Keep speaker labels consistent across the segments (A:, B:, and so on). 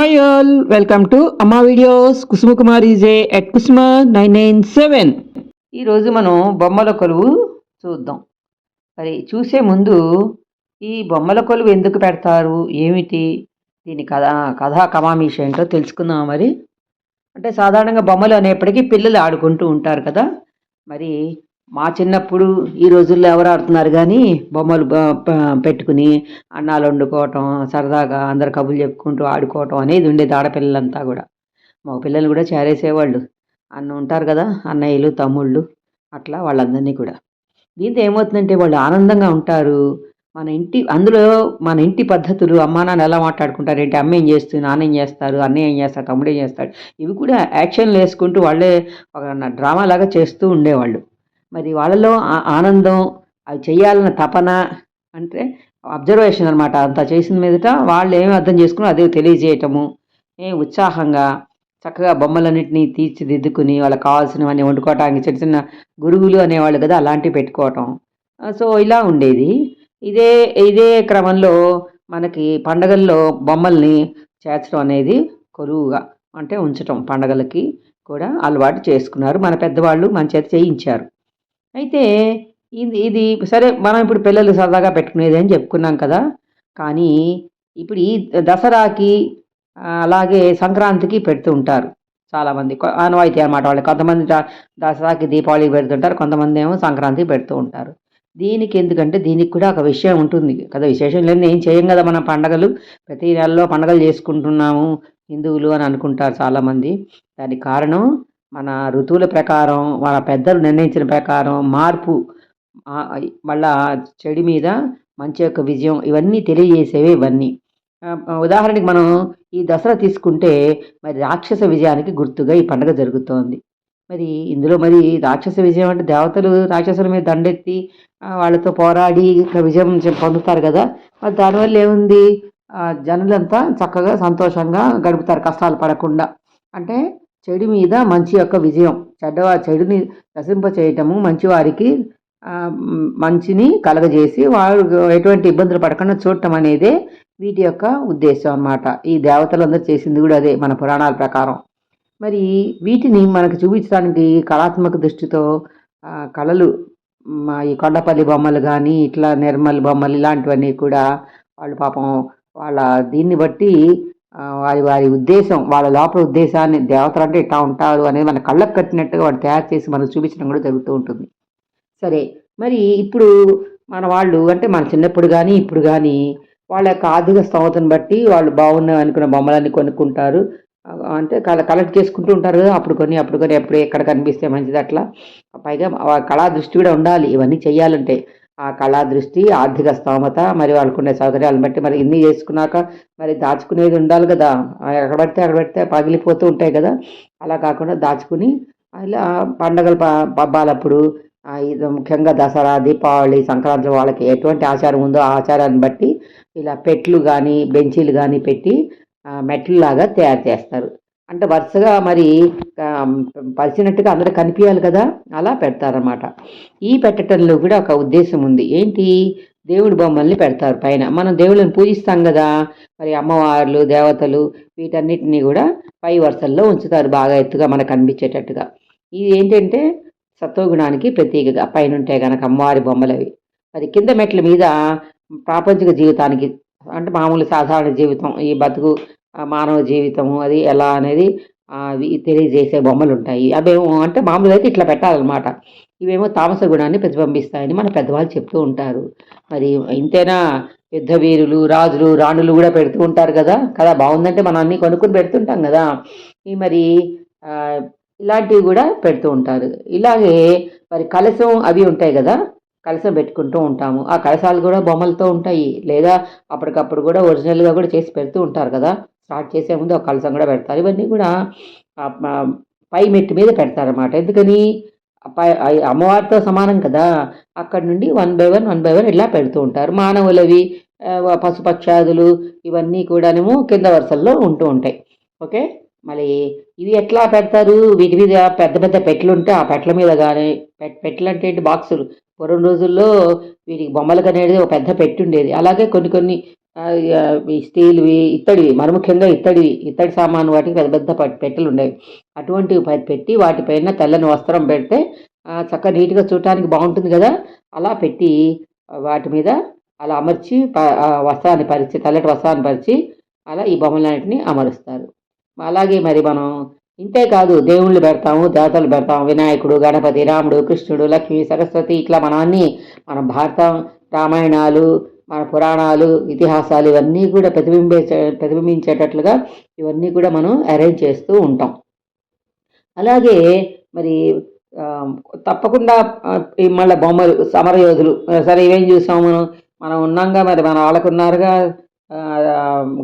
A: Hi all welcome to Amma videos Kusuma Kumari J at Kusuma nine nine seven ఈరోజు మనం బొమ్మల కొలువు చూద్దాం. మరి చూసే ముందు ఈ బొమ్మల కొలువు ఎందుకు పెడతారు? ఏమిటి? దీని కథ కథా కమామీష ఏంటో తెలుసుకుందాం మరి? అంటే సాధారణంగా బొమ్మలు అనేప్పటికీ పిల్లలు ఆడుకుంటూ ఉంటారు కదా. మరి మా చిన్నప్పుడు ఈ రోజుల్లో ఎవరు ఆడుతున్నారు కానీ బొమ్మలు పెట్టుకుని అన్నాలు వండుకోవటం సరదాగా అందరు కబుర్లు చెప్పుకుంటూ ఆడుకోవటం అనేది ఉండేది ఆడపిల్లలంతా కూడా. మా పిల్లలు కూడా చేరేసేవాళ్ళు. అన్న ఉంటారు కదా అన్నయ్యలు తమ్ముళ్ళు అట్లా వాళ్ళందరినీ కూడా. దీంతో ఏమవుతుందంటే వాళ్ళు ఆనందంగా ఉంటారు. మన ఇంటి అందులో మన ఇంటి పద్ధతులు అమ్మానాన్న ఎలా మాట్లాడుకుంటారు ఏంటి అమ్మ ఏం చేస్తుంది నాన్న ఏం చేస్తారు అన్నయ్య ఏం చేస్తారు తమ్ముడు ఏం చేస్తాడు ఇవి కూడా యాక్షన్లు వేసుకుంటూ వాళ్ళే ఒక డ్రామా లాగా చేస్తూ ఉండేవాళ్ళు. మరి వాళ్ళలో ఆ- ఆనందం అవి చేయాలన్న తపన అంటే అబ్జర్వేషన్ అనమాట అంత చేసిన మీదట వాళ్ళు ఏమి అర్థం చేసుకున్నారో అదే తెలియజేయటము. ఏ ఉత్సాహంగా చక్కగా బొమ్మలన్నింటినీ తీర్చిదిద్దుకుని వాళ్ళకి కావాల్సినవన్నీ వండుకోవటానికి చిన్న చిన్న గురువులు అనేవాళ్ళు కదా అలాంటివి పెట్టుకోవటం. సో ఇలా ఉండేది. ఇదే ఇదే క్రమంలో మనకి పండగల్లో బొమ్మల్ని చేర్చడం అనేది కొరువుగా అంటే ఉంచటం పండగలకి కూడా అలవాటు చేసుకున్నారు. మన పెద్దవాళ్ళు మన చేత చేయించారు. అయితే ఇది ఇది సరే మనం ఇప్పుడు పిల్లలు సరదాగా పెట్టుకునేది అని చెప్పుకున్నాం కదా. కానీ ఇప్పుడు ఈ దసరాకి అలాగే సంక్రాంతికి పెడుతూ ఉంటారు చాలామంది. కొ- ఆనవాయితీ అన్నమాట వాళ్ళు. కొంతమంది దసరాకి దీపావళికి పెడుతుంటారు కొంతమంది ఏమో సంక్రాంతికి పెడుతూ ఉంటారు. దీనికి ఎందుకంటే దీనికి కూడా ఒక విషయం ఉంటుంది కదా. విశేషం లేదు ఏం చేయం కదా మన పండగలు. ప్రతి నెలలో పండగలు చేసుకుంటున్నాము హిందువులు అని అనుకుంటారు చాలామంది. దానికి కారణం మన ఋతువుల ప్రకారం వాళ్ళ పెద్దలు నిర్ణయించిన ప్రకారం మార్పు వాళ్ళ చెడు మీద మంచి యొక్క విజయం ఇవన్నీ తెలియజేసేవి ఇవన్నీ. ఉదాహరణకి మనం ఈ దసరా తీసుకుంటే మరి రాక్షస విజయానికి గుర్తుగా ఈ పండుగ జరుగుతోంది. మరి ఇందులో మరి రాక్షస విజయం అంటే దేవతలు రాక్షసుల మీద దండెత్తి వాళ్ళతో పోరాడి విజయం పొందుతారు కదా. మరి దానివల్ల ఏముంది? జనులంతా చక్కగా సంతోషంగా గడుపుతారు కష్టాలు పడకుండా. అంటే చెడు మీద మంచి యొక్క విజయం. చెడ్డ చెడుని నశింప చేయటము మంచివారికి మంచిని కలగజేసి వారు ఎటువంటి ఇబ్బందులు పడకుండా చూడటం అనేదే వీటి యొక్క ఉద్దేశం అన్నమాట. ఈ దేవతలందరూ చేసింది కూడా అదే మన పురాణాల ప్రకారం. మరి వీటిని మనకు చూపించడానికి కళాత్మక దృష్టితో కళలు ఈ కొండపల్లి బొమ్మలు కానీ ఇట్లా నిర్మల్ బొమ్మలు ఇలాంటివన్నీ కూడా వాళ్ళు పాపం వాళ్ళ దీన్ని బట్టి వారి వారి ఉద్దేశం వాళ్ళ లోపల ఉద్దేశాన్ని దేవతలు అంటే ఇట్లా ఉంటారు అనేది మన కళ్ళకు కట్టినట్టుగా వాళ్ళు తయారు చేసి మనకు చూపించడం కూడా జరుగుతూ ఉంటుంది. సరే మరి ఇప్పుడు మన వాళ్ళు అంటే మన చిన్నప్పుడు కానీ ఇప్పుడు కానీ వాళ్ళ యొక్క ఆర్థిక స్తోమతను బట్టి వాళ్ళు బాగున్న అనుకున్న బొమ్మలన్నీ కొనుక్కుంటారు. అంటే కల కలెక్ట్ చేసుకుంటూ ఉంటారు కదా అప్పుడు కొన్ని అప్పుడు కొన్ని ఎప్పుడు ఎక్కడ కనిపిస్తే మంచిది అట్లా. పైగా కళా దృష్టి కూడా ఉండాలి ఇవన్నీ చేయాలంటే ఆ కళా దృష్టి ఆర్థిక స్తోమత మరి వాళ్ళకున్న సౌకర్యాలను బట్టి మరి ఇన్ని చేసుకున్నాక మరి దాచుకునేది ఉండాలి కదా. ఎక్కడ పడితే అక్కడ పడితే పగిలిపోతూ ఉంటాయి కదా. అలా కాకుండా దాచుకుని ఇలా పండగల ప- పబ్బాలప్పుడు ఇది ముఖ్యంగా దసరా దీపావళి సంక్రాంతి వాళ్ళకి ఎటువంటి ఆచారం ఉందో ఆ ఆచారాన్ని బట్టి ఇలా పెట్లు కానీ బెంచీలు కానీ పెట్టి మెట్లు మెట్లలాగా తయారు చేస్తారు. అంటే వరుసగా మరి పరిచినట్టుగా అందరూ కనిపించాలి కదా? అలా పెడతారన్నమాట. ఈ పెట్టడంలో కూడా ఒక ఉద్దేశం ఉంది. ఏంటి? దేవుడి బొమ్మల్ని పెడతారు పైన. మనం దేవుళ్ళని పూజిస్తాం కదా? మరి అమ్మవార్లు దేవతలు వీటన్నిటిని కూడా పై వరుసల్లో ఉంచుతారు బాగా ఎత్తుగా మనకు కనిపించేటట్టుగా ఇది ఏంటంటే సత్వగుణానికి ప్రతీకగా. పైన ఉంటాయి కనుక అమ్మవారి బొమ్మలు అవి అది కింద మెట్ల మీద ప్రాపంచిక జీవితానికి అంటే మామూలు సాధారణ జీవితం ఈ బతుకు మానవ జీవితము అది ఎలా అనేది అవి తెలియజేసే బొమ్మలు ఉంటాయి అవేమో అంటే మామూలుగా అయితే ఇట్లా పెట్టాలన్నమాట. ఇవేమో తామస గుణాన్ని ప్రతిబింబిస్తాయని మన పెద్దవాళ్ళు చెప్తూ ఉంటారు. మరి ఇంతేనా యుద్ధ వీరులు రాజులు రాణులు కూడా పెడుతూ ఉంటారు కదా? కదా బాగుందంటే మనం అన్ని కొనుక్కుని పెడుతుంటాం కదా? ఈ మరి ఇలాంటివి కూడా పెడుతూ ఉంటారు. ఇలాగే మరి కలశం అవి ఉంటాయి కదా? కలసం పెట్టుకుంటూ ఉంటాము. ఆ కలశాలు కూడా బొమ్మలతో ఉంటాయి. లేదా అప్పటికప్పుడు కూడా ఒరిజినల్గా కూడా చేసి పెడుతూ ఉంటారు కదా. స్టార్ట్ చేసే ముందు ఒక కలసం కూడా పెడతారు. ఇవన్నీ కూడా పై మెట్టు మీద పెడతారన్నమాట. ఎందుకని? పై అమ్మవారితో సమానం కదా. అక్కడ నుండి one by one one by one ఇలా పెడుతూ ఉంటారు. మానవులవి పశుపక్షాదులు ఇవన్నీ కూడానేమో కింద వరుసల్లో ఉంటూ ఉంటాయి. ఓకే? మళ్ళీ ఇవి ఎట్లా పెడతారు? వీటి మీద పెద్ద పెద్ద పెట్లు ఉంటే ఆ పెట్ల మీద కానీ పెట్లు అంటే బాక్సులు పూర్వం రోజుల్లో వీటికి బొమ్మలకు అనేది ఒక పెద్ద పెట్టి ఉండేది అలాగే కొన్ని కొన్ని స్టీల్వి ఇత్తడివి మరి ముఖ్యంగా ఇత్తడివి ఇత్తడి సామాను వాటికి పెద్ద పెద్ద పెట్టెలు ఉండేవి అటువంటివి ప- పెట్టి వాటిపైన తెల్లని వస్త్రం పెడితే చక్కగా నీట్గా చూడటానికి బాగుంటుంది కదా. అలా పెట్టి వాటి మీద అలా అమర్చి వస్త్రాన్ని పరిచి తెల్లటి వస్త్రాన్ని పరిచి అలా ఈ బొమ్మలన్నింటినీ అమరుస్తారు. అలాగే మరి మనం ఇంతే కాదు దేవుళ్ళు పెడతాము దేవతలు పెడతాము వినాయకుడు గణపతి రాముడు కృష్ణుడు లక్ష్మి సరస్వతి ఇట్లా మనం అన్నీ మన భారతం రామాయణాలు మన పురాణాలు ఇతిహాసాలు ఇవన్నీ కూడా ప్రతిబింబించే ప్రతిబింబించేటట్లుగా ఇవన్నీ కూడా మనం అరేంజ్ చేస్తూ ఉంటాం. అలాగే మరి తప్పకుండా ఈ మళ్ళీ బొమ్మలు సమరయోధులు సరే ఇవేం చూసాం మనం? మనం ఉన్నాంగా మరి మన వాళ్ళకున్నారుగా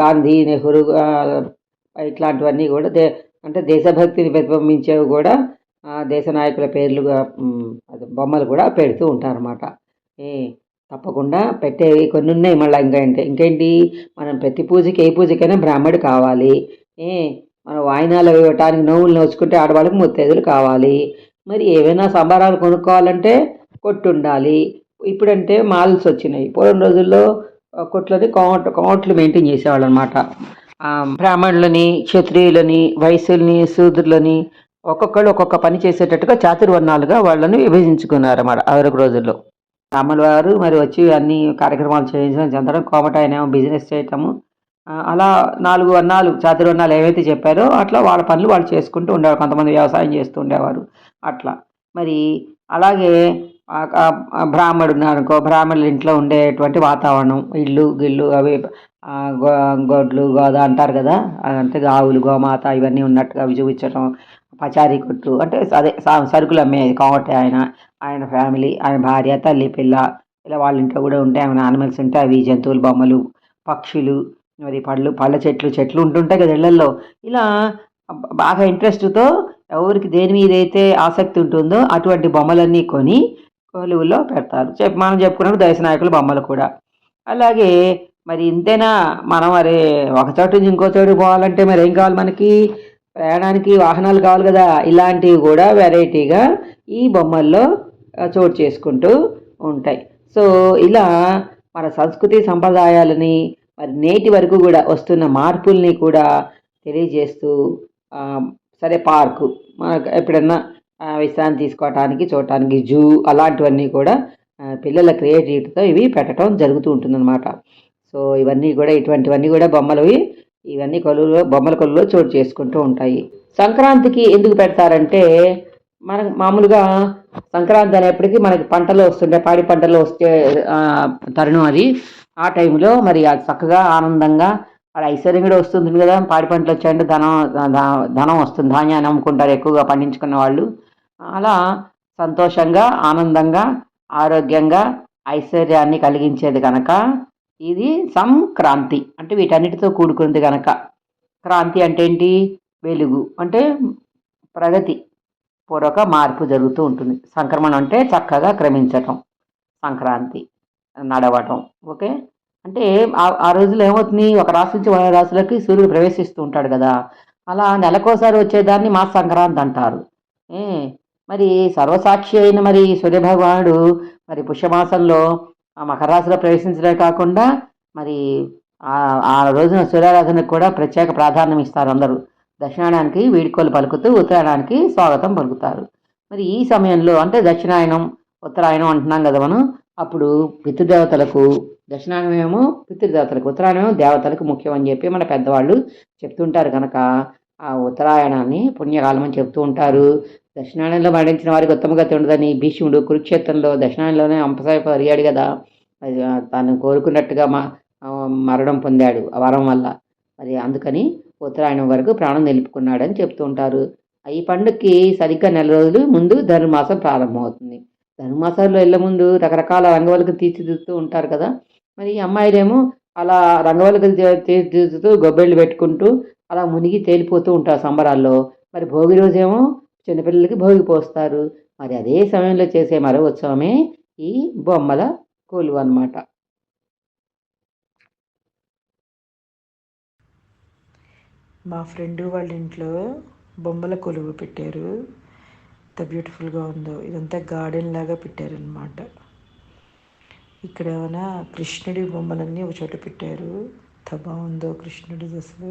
A: గాంధీ నెహ్రూ ఇట్లాంటివన్నీ కూడా దే అంటే దేశభక్తిని ప్రతిబింబించేవి కూడా దేశ నాయకుల పేర్లుగా అది బొమ్మలు కూడా పెడుతూ ఉంటారన్నమాట. ఏ తప్పకుండా పెట్టేవి కొన్ని ఉన్నాయి మళ్ళీ ఇంకా అంటే ఇంకేంటి? మనం ప్రతి పూజకి ఏ పూజకైనా బ్రాహ్మడు కావాలి. ఏ మన వాయినాలు ఇవ్వటానికి నోవులు నోచుకుంటే ఆడవాళ్ళకి ముత్తైదులు కావాలి. మరి ఏవైనా సంబరాలు కొనుక్కోవాలంటే కొట్టు ఉండాలి ఇప్పుడంటే మాల్స్ వచ్చినాయి. పూర్వం రోజుల్లో కొట్లని కౌంట్ కౌంట్లు మెయింటైన్ చేసేవాళ్ళు అనమాట బ్రాహ్మణులని క్షత్రియులని వైశ్యుల్ని శూద్రులని ఒక్కొక్కళ్ళు ఒక్కొక్క పని చేసేటట్టుగా చాతుర్వర్ణాలుగా వాళ్ళని విభజించుకున్నారు అన్నమాట అరవై రోజుల్లో. రాముల వారు మరి వచ్చి అన్ని కార్యక్రమాలు చేయించడం చెందడం కోమటాయనేమో బిజినెస్ చేయటము అలా నాలుగు వర్ణాలు చాతుర్వర్ణాలు ఏవైతే చెప్పారో అట్లా వాళ్ళ పనులు వాళ్ళు చేసుకుంటూ ఉండేవారు. కొంతమంది వ్యవసాయం చేస్తూ ఉండేవారు. అట్లా. మరి అలాగే బ్రాహ్మడు ఉన్నారనుకో బ్రాహ్మణుల ఇంట్లో ఉండేటువంటి వాతావరణం ఇల్లు గిల్లు అవి గో గొడ్లు గోద అంటారు కదా? అంటే ఆవులు గోమాత ఇవన్నీ ఉన్నట్టుగా అవి చూపించడం పచారీ కొట్టు అంటే అదే సరుకులు అమ్మేది కాబట్టి ఆయన ఆయన ఫ్యామిలీ ఆయన భార్య తల్లి పిల్ల ఇలా వాళ్ళ ఇంట్లో కూడా ఉంటాయి ఏమైనా యానిమల్స్ ఉంటే అవి జంతువులు బొమ్మలు పక్షులు మరి పళ్ళు పళ్ళ చెట్లు చెట్లు ఉంటుంటాయి కదా ఇళ్ళల్లో. ఇలా బాగా ఇంట్రెస్ట్తో ఎవరికి దేని మీద అయితే ఆసక్తి ఉంటుందో అటువంటి బొమ్మలన్నీ కొని కొలువులో పెడతారు. చెప్ మనం చెప్పుకున్నప్పుడు దేశ నాయకుల బొమ్మలు కూడా. అలాగే మరి ఇంతేనా? మనం మరి ఒక చోటు నుంచి ఇంకో చోటు పోవాలంటే మరి ఏం కావాలి మనకి? ప్రయాణానికి వాహనాలు కావాలి కదా. ఇలాంటివి కూడా వెరైటీగా ఈ బొమ్మల్లో చోటు చేసుకుంటూ ఉంటాయి. సో ఇలా మన సంస్కృతి సంప్రదాయాలని మరి నేటి వరకు కూడా వస్తున్న మార్పుల్ని కూడా తెలియజేస్తూ సరే పార్కు మనకు ఎప్పుడన్నా విశ్రాంతి తీసుకోవటానికి చూడటానికి జూ అలాంటివన్నీ కూడా పిల్లల క్రియేటివిటీతో ఇవి పెట్టడం జరుగుతూ ఉంటుందన్నమాట. సో ఇవన్నీ కూడా ఇటువంటివన్నీ కూడా బొమ్మలవి ఇవన్నీ కొలువులో బొమ్మల కొలువులో చోటు చేసుకుంటూ ఉంటాయి. సంక్రాంతికి ఎందుకు పెడతారంటే మన మామూలుగా సంక్రాంతి అనేప్పటికీ మనకి పంటలు వస్తుండే పాడి పంటలు వస్తే తరుణం అది. ఆ టైంలో మరి అది చక్కగా ఆనందంగా అది ఐశ్వర్యం కూడా వస్తుంది కదా. పాడి పంటలు వచ్చాయంటే ధనం ధనం వస్తుంది ధాన్యాన్ని అమ్ముకుంటారు ఎక్కువగా పండించుకున్న వాళ్ళు. అలా సంతోషంగా ఆనందంగా ఆరోగ్యంగా ఐశ్వర్యాన్ని కలిగించేది కనుక ఇది సంక్రాంతి. అంటే వీటన్నిటితో కూడుకుంది కనుక క్రాంతి అంటే ఏంటి? వెలుగు. అంటే ప్రగతి పూర్వక మార్పు జరుగుతూ ఉంటుంది. సంక్రమణం అంటే చక్కగా క్రమించటం సంక్రాంతి నడవటం. ఓకే? అంటే ఆ- రోజులో రోజుల్లో ఏమవుతుంది? ఒక రాశి నుంచి మరో రాశులకి సూర్యుడు ప్రవేశిస్తూ ఉంటాడు కదా. అలా నెలకోసారి వచ్చేదాన్ని మా సంక్రాంతి అంటారు. ఏ మరి సర్వసాక్షి అయిన మరి సూర్యభగవానుడు మరి పుష్యమాసంలో మకర రాశిలో ప్రవేశించడమే కాకుండా మరి ఆ రోజున సూర్యారాధనకు కూడా ప్రత్యేక ప్రాధాన్యం ఇస్తారు అందరూ. దక్షిణాయనానికి వీడ్కోలు పలుకుతూ ఉత్తరాయణానికి స్వాగతం పలుకుతారు. మరి ఈ సమయంలో అంటే దక్షిణాయనం ఉత్తరాయణం అంటున్నాం కదా మనం అప్పుడు పితృదేవతలకు దక్షిణాయనమేమో పితృదేవతలకు ఉత్తరాయణం దేవతలకు ముఖ్యం అని చెప్పి మన పెద్దవాళ్ళు చెప్తుంటారు కనుక. ఆ ఉత్తరాయణాన్ని పుణ్యకాలం అని చెప్తూ ఉంటారు. దక్షిణాయనంలో మరణించిన వారికి ఉత్తమ గతి ఉండదని భీష్ముడు కురుక్షేత్రంలో దక్షిణాయనంలోనే అరిగాడు కదా. అది తాను కోరుకున్నట్టుగా మా మరణం పొందాడు ఆ వరం వల్ల. మరి అందుకని ఉత్తరాయణం వరకు ప్రాణం నిలుపుకున్నాడని చెప్తూ ఉంటారు. ఈ పండుగకి సరిగ్గా నెల రోజులు ముందు ధనుర్మాసం ప్రారంభమవుతుంది. ధనుర్మాసంలో వెళ్ళే ముందు రకరకాల రంగవల్లికలు తీర్చిదిద్దుతూ ఉంటారు కదా. మరి ఈ అమ్మాయిలేమో అలా రంగవల్లికలు తీర్చిదిద్దుతూ గొబ్బెళ్ళు పెట్టుకుంటూ అలా మునిగి తేలిపోతూ ఉంటారు సంబరాల్లో. మరి భోగి రోజేమో చిన్నపిల్లలకి భోగి పోస్తారు. మరి అదే సమయంలో చేసే మరో ఉత్సవమే ఈ బొమ్మల కొలువు అన్నమాట.
B: మా ఫ్రెండ్ వాళ్ళ ఇంట్లో బొమ్మల కొలువు పెట్టారు. ఎంత బ్యూటిఫుల్గా ఉందో. ఇదంతా గార్డెన్ లాగా పెట్టారనమాట ఇక్కడ ఏమైనా కృష్ణుడి బొమ్మలన్నీ ఒక చోట పెట్టారు. ఎంత బాగుందో కృష్ణుడి అసలు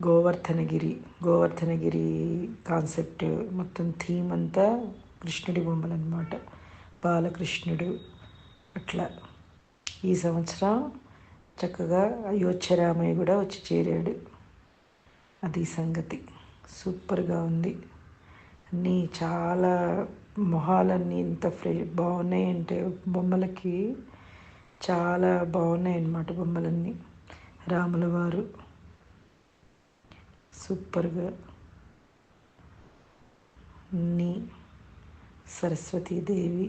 B: గోవర్ధనగిరి గోవర్ధనగిరి కాన్సెప్ట్ మొత్తం థీమ్ అంతా కృష్ణుడి బొమ్మలు అనమాట బాలకృష్ణుడు అట్లా ఈ సంవత్సరం చక్కగా అయోధ్యరామయ్య కూడా వచ్చి చేరాడు అది సంగతి సూపర్గా ఉంది అన్నీ చాలా మొహాలన్నీ ఇంత ఫ్రె బాగున్నాయి అంటే బొమ్మలకి చాలా బాగున్నాయి అన్నమాట బొమ్మలన్నీ రాముల వారు సూపర్గా నీ సరస్వతీదేవి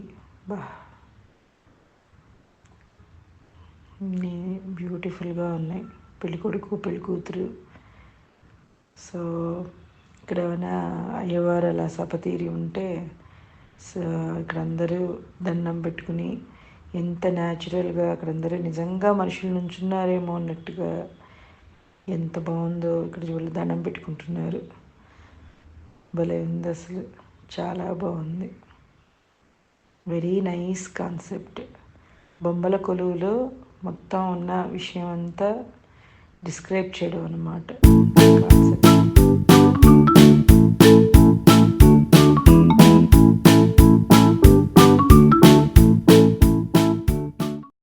B: బా. నీ బ్యూటిఫుల్గా ఉన్నాయి. పెళ్ళికొడుకు పెళ్ళి కూతురు సో ఇక్కడ ఏమైనా అయ్యవారు అలా సపతీరి ఉంటే సో ఇక్కడ అందరూ దండం పెట్టుకుని ఎంత న్యాచురల్గా అక్కడ అందరూ నిజంగా మనుషులు నుంచున్నారేమో అన్నట్టుగా ఎంత బాగుందో ఇక్కడ వీళ్ళు దండం పెట్టుకుంటున్నారు. భలే ఉంది అసలు. చాలా బాగుంది. వెరీ నైస్ కాన్సెప్ట్ బొమ్మల కొలువులో మొత్తం ఉన్న విషయం అంతా డిస్క్రైబ్ చేయడం అన్నమాట.